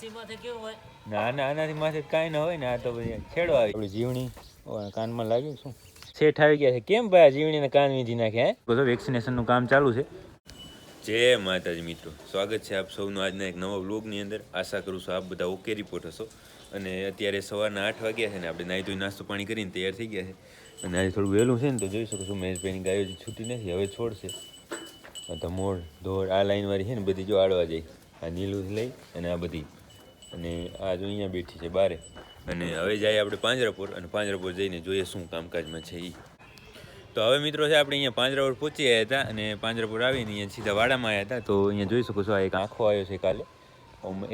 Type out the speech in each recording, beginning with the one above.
કેવું હોય? ના ના આનાથી માથે કાંઈ ન હોય ને આ તો પછી છેડો આવી. આપણી જીવણી. કાનમાં લાગ્યું શું શેઠ આવી ગયા છે. કેમ ભાઈ આ જીવણીને કાન વીંધી નાખ્યા હે? બધું વેક્સિનેશનનું કામ ચાલુ છે. જય માતાજી મિત્રો. સ્વાગત છે આપ સૌનું આજના એક નવા બ્લોગની અંદર. આશા કરું છું આપ બધા ઓકે રિપોર્ટ હશો. અને અત્યારે સવારના આઠ વાગ્યા છે ને આપણે નાહી ધોઈ નાસ્તો પાણી કરીને તૈયાર થઈ ગયા છે. અને આજે થોડું વહેલું છે ને તો જોઈ શકો છો મહેશભાઈની ગાયો હજી છૂટી નથી હવે છોડશે. ધમોળ ધોળ આ લાઈનવાળી છે ને બધી જો આડવા જાય. આ નીલું લઈ અને આ બધી. અને આ જો અહીંયા બેઠી છે બારે. અને હવે જઈએ આપણે પાંજરાપુર અને પાંજરાપુર જઈને જોઈએ શું કામકાજમાં છે એ તો હવે મિત્રો છે, આપણે અહીંયા પાંજરાપુર પહોંચી આવ્યા હતા અને પાંજરાપુર આવીને અહીંયા સીધા વાડામાં આવ્યા હતા. તો અહીંયા જોઈ શકો છો, આ એક આંખો આવ્યો છે કાલે.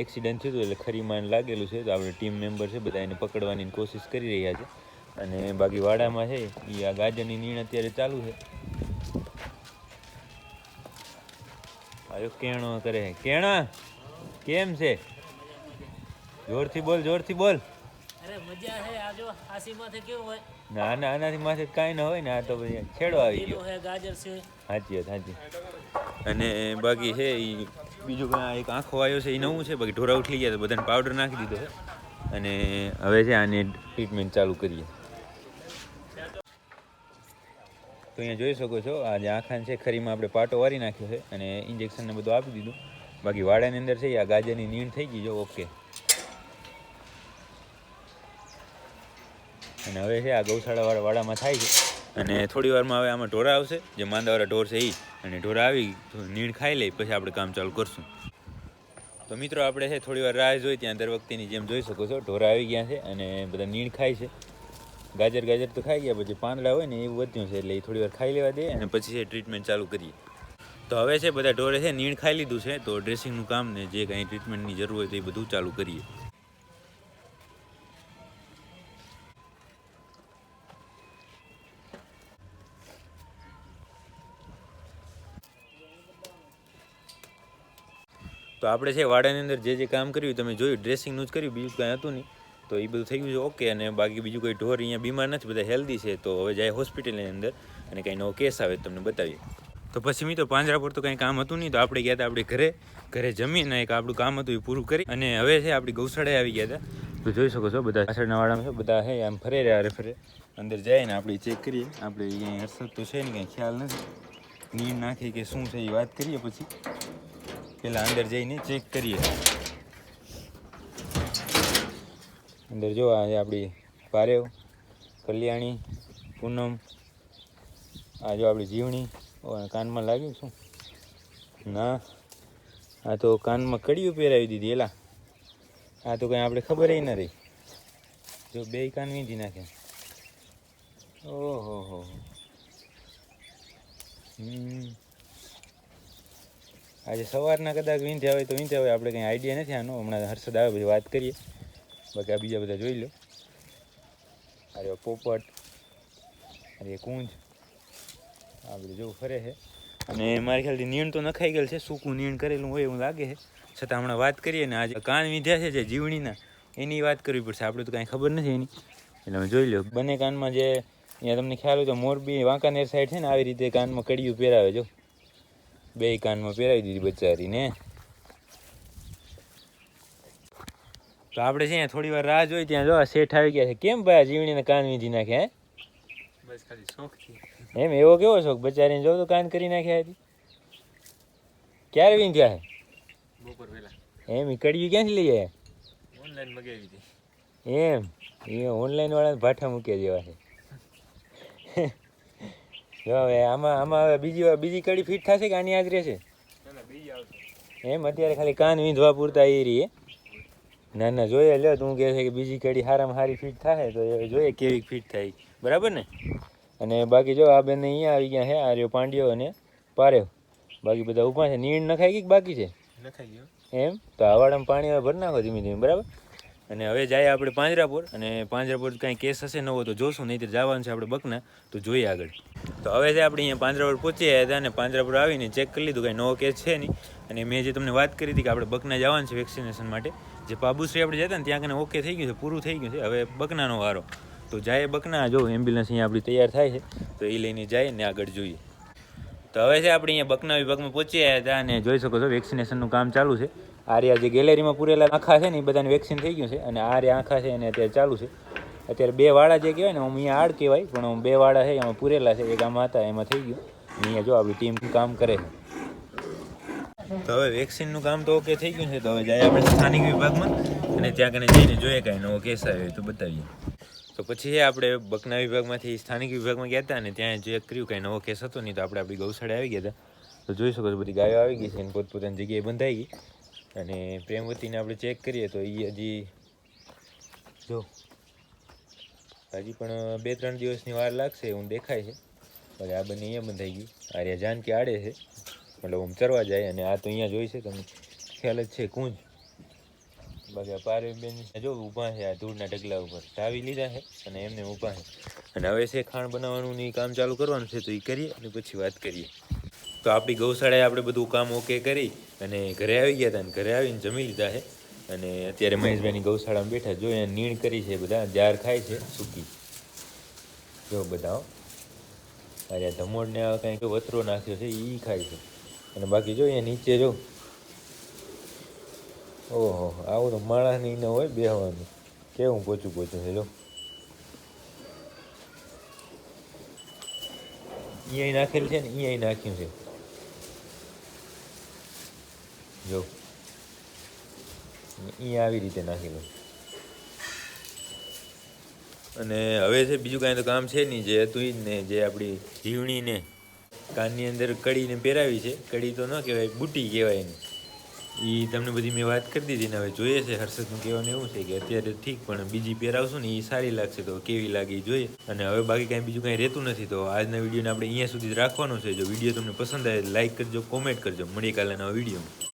એક્સિડન્ટ થયું હતું એટલે ખરીમાં એને લાગેલું છે. તો આપણે ટીમ મેમ્બર છે, બધા એને પકડવાની કોશિશ કરી રહ્યા છે. અને બાકી વાડામાં છે એ આ ગાજરની નીણ અત્યારે ચાલુ છે. આયો કેણો કરે કેણા, કેમ છે? જોરથી બોલ જોરથી બોલ. અરે મજા છે આ જો હાસીમાંથી કેવું હોય? ના ના આનાથી માથે કાંઈ ન હોય ને આ તો પછી છેડો આવી ગયો. છે ગાજર છે. સાચી વાત સાચી અને બાકી છે એ બીજું કાંઈ એક આંખો આવ્યો છે એ નવું છે બાકી ઢોરા ઉઠી ગયા તો બધાને પાવડર નાખી દીધો છે. અને હવે છે આને ટ્રીટમેન્ટ ચાલુ કરીએ. તો અહીંયા જોઈ શકો છો આ જે આખાન છે ખરીમાં આપણે પાટો વારી નાખ્યો છે અને ઇન્જેક્શન ને બધું આપી દીધું. બાકી વાડાની અંદર છે આ ગાજરની નીણ થઈ ગઈ જો ઓકે અને હવે છે આ ગૌશાળાવાળા વાડામાં થાય છે. અને થોડી વારમાં હવે આમાં ઢોરા આવશે. જે માંદાવાળા ઢોર છે એ અને ઢોરા આવી નીણ ખાઈ લે, પછી આપણે કામ ચાલુ કરશું. તો મિત્રો, આપણે છે થોડી વાર રાહ જોઈ, ત્યાં દર વખતેની જેમ જોઈ શકો છો. ઢોરા આવી ગયા છે અને બધા નીણ ખાય છે. ગાજર ગાજર તો ખાઈ ગયા, પછી પાંદડા હોય ને એવું વધ્યું છે, એટલે એ થોડી વાર ખાઈ લેવા દે અને પછી છે ટ્રીટમેન્ટ ચાલુ કરીએ. તો હવે છે બધા ઢોરે છે નીણ ખાઈ લીધું છે, તો ડ્રેસિંગનું કામ ને જે કાંઈ ટ્રીટમેન્ટની જરૂર હોય તો એ બધું ચાલુ કરીએ. તો આપણે છે વાડાની અંદર જે જે કામ કર્યું તમે જોયું ડ્રેસિંગનું જ કર્યું, બીજું કાંઈ હતું નહીં. તો એ બધું થઈ ગયું છે ઓકે અને બાકી બીજું કોઈ ઢોર અહીંયા બીમાર નથી, બધા હેલ્ધી છે. તો હવે જાય હોસ્પિટલની અંદર અને કંઈ નવો કેસ આવે તમને બતાવીએ. તો પછી મિત્રો પાંજરા પર તો કંઈ કામ હતું નહીં, તો આપણે ગયા હતા આપણે ઘરે. ઘરે જમીને એક આપણું કામ હતું એ પૂરું કરી અને હવે છે આપણી ગૌશાળાએ આવી ગયા હતા. તો જોઈ શકો છો, બધા પાછળના વાળામાં છે, બધા હે, આમ ફરે રહ્યા રે ફરે. અંદર જાય ને આપણે ચેક કરીએ. આપણે અહીંયા હરસદ તો છે ને, કંઈ ખ્યાલ નથી. નીર નાખી કે શું છે એ વાત કરીએ પછી. પેલા અંદર જઈને ચેક કરીએ. અંદર જો આજે આપણી પારેવ, કલ્યાણી, પૂનમ, આ જો આપણી જીવણી. કાનમાં લાગ્યું શું? ના, આ તો કાનમાં કડીયું પહેરાવી દીધી એલા. આ તો કંઈ આપણે ખબર ન રહી. જો બે કાન વીંધી નાખે. ઓહો હો. હમ. આજે સવારના કદાચ વીંધ્યા હોય તો વીંધ્યા હોય, આપણે કંઈ આઈડિયા નથી આનો હમણાં હર્ષદ આવે, પછી વાત કરીએ. બાકી આ બીજા બધા જોઈ લો. અરે પોપટ અરે કુંજ. આ બધું જેવું ફરે છે. અને મારી ખ્યાલથી નીણ તો નખાઈ ગયેલ છે, સૂકું નીણ કરેલું હોય એવું લાગે છે. છતાં હમણાં વાત કરીએ ને, આજે કાન વીંધ્યા છે જે જીવણીના, એની વાત કરવી પડશે. આપણે તો કાંઈ ખબર નથી એની. એટલે અમે જોઈ લો. બંને કાનમાં જે, અહીંયા તમને ખ્યાલ હોય તો મોરબી વાંકાનેર સાઈડ છે ને, આવી રીતે કાનમાં કડિયું પહેરાવે, જો. બે કાનમાં પહેરાવી દીધી બચારીને. તો આપણે છે થોડી વાર રાહ જોઈ ત્યાં જો આ શેઠ આવી ગયા છે. કેમ ભાઈ આ જીવણીને કાન વીધી નાખે હે? બસ ખાલી શોખથી. એમ એવો કેવો શોખ? બચારીને જો તો કાન કરી નાખ્યા હતી ક્યારે વીંધ્યા હે? બપોર પહેલા એમ એ કડીયું ક્યાંથી લઈ આવ્યા ઓનલાઈન મગાવી હતી. એમ એ ઓનલાઈન વાળા ભાઠા મૂક્યા જેવા છે. જો હવે આમાં આમાં હવે બીજી બીજી કડી ફિટ થશે કે આની આજ રહેશે એમ અત્યારે ખાલી કાન વીંધવા પૂરતા એ હે? ના ના જોઈએ લ્યો તું કહે છે કે બીજી કડી સારામાં સારી ફિટ થાય તો એ જોઈએ કેવી ફિટ થાય. બરાબર ને? અને બાકી જો આ બંને અહીંયા આવી ગયા છે આ રહ્યો પાંડ્યો અને પારેવ. બાકી બધા ઊભા છે. નીણ નખાઈ ગઈ કે બાકી છે? નખાઈ ગયો એમ? તો આવાડામાં પાણી હવે ભરી નાખો ધીમે ધીમે બરાબર? અને હવે જાય આપણે પાંજરાપુર અને પાંજરાપુર કાંઈ કેસ હશે નવો તો જોશું નહીં તો જવાનું છે આપણે બકના, તો જોઈએ આગળ. તો હવે જે આપણે અહીંયા પાંજરાપુર પહોંચી ગયા હતા અને પાંજરાપુર આવીને ચેક કરી લીધું, કાંઈ નવો કેસ છે નહીં. અને મેં જે તમને વાત કરી હતી કે આપણે બકના જવાનું છે વેક્સિનેશન માટે, જે પાબુશ્રી આપણે જતા ને ત્યાં કને ઓકે થઈ ગયું છે, પૂરું થઈ ગયું છે, હવે બકનાનો વારો. તો જાય બકના, જો એમ્બ્યુલન્સ અહીંયા આપણી તૈયાર થાય છે, તો એ લઈને જાય ને આગળ જોઈએ. તો હવે છે આપણે અહીંયા બકના વિભાગમાં પહોંચી આવ્યા હતા અને જોઈ શકો છો વેક્સિનેશનનું કામ ચાલુ છે. આર્યા જે ગેલેરીમાં પૂરેલા આંખા છે ને એ બધાને વેક્સિન થઈ ગયું છે અને આર્યા આંખા છે એને અત્યારે ચાલુ છે. અત્યારે બે વાળા જે કહેવાય ને અહીંયા આડ કહેવાય, પણ બે વાળા છે, એમાં પૂરેલા છે, એક આમાં હતા, એમાં થઈ ગયું. અહીંયા જો આપણી ટીમ કામ કરે છે. તો હવે વેક્સિનનું કામ તો ઓકે થઈ ગયું છે, તો હવે જાય આપણે સ્થાનિક વિભાગમાં અને ત્યાં કને જઈને જોઈએ કાંઈ નવો કેસ આવ્યો તો બતાવીએ. તો પછી આપણે બકના વિભાગમાંથી સ્થાનિક વિભાગમાં ગયા હતા અને ત્યાં જે કર્યું કાંઈ નવો કેસ હતો નહીં, તો આપણે આપણી ગૌશાળા આવી ગયા હતા. તો જોઈ શકો છો બધી ગાયો આવી ગઈ છે અને પોતપોતાની જગ્યાએ બંધાઈ ગઈ. અને પ્રેમવતીને આપણે ચેક કરીએ તો એ હજી જો, હજી પણ બે ત્રણ દિવસની વાર લાગશે એવું દેખાય છે. ભલે આ બંને અહીંયા બંધાઈ ગઈ આર્યા જાનકી આડે છે. મતલબ આમ ચરવા જાય અને આ તો અહીંયા જોઈ છે તમે. ખ્યાલ જ છે કુંજ. બાકી પારેબેન જો ઊભા છે આ ધૂળના ઢગલા ઉપર. ચાવી લીધા છે અને એમને ઊભા છે. અને હવે છે ખાણ બનાવવાનું એ કામ ચાલુ કરવાનું છે તો એ કરીએ અને પછી વાત કરીએ. તો આપણી ગૌશાળાએ આપણે બધું કામ ઓકે કરી અને ઘરે આવી ગયા હતા અને ઘરે આવીને જમી લીધા છે. અને અત્યારે મહેશભાઈની ગૌશાળામાં બેઠા જો અહીંયા નીણ કરી છે બધા, જાર ખાય છે, સૂકી. જો બધા. અરે ધમોડને આ કાંઈક વતરો નાખ્યો છે એ ખાય છે. અને બાકી જો અહીંયા નીચે જો. ઓહો, આવું તો માણસની ન હોય બેહવાનું. કેવું પોચું પોચું છે જો અહીંયા નાખેલ છે ને અહીંયા નાખ્યું છે. જો. એ આવી રીતે નાખેલું. અને હવે છે બીજું કાંઈ તો કામ છે નહીં, જે હતું ને, જે આપણી જીવણીને કાનની અંદર કડીને પહેરાવી છે, કડી તો ન કહેવાય બુટી કહેવાય એને. એ તમને બધી મેં વાત કરી દીધી ને, હવે જોઈએ છે, હર્ષદનું કહેવાનું એવું છે કે અત્યારે ઠીક, પણ બીજી પહેરાવશું ને એ સારી લાગશે તો કેવી લાગે એ જોઈએ. અને હવે બાકી કાંઈ બીજું કાંઈ રહેતું નથી, તો આજના વિડીયોને આપણે અહીંયા સુધી રાખવાનો છે. જો વીડિયો તમને પસંદ આવે લાઈક કરજો, કોમેન્ટ કરજો. મળીએ કાલે નવા વિડીયોમાં.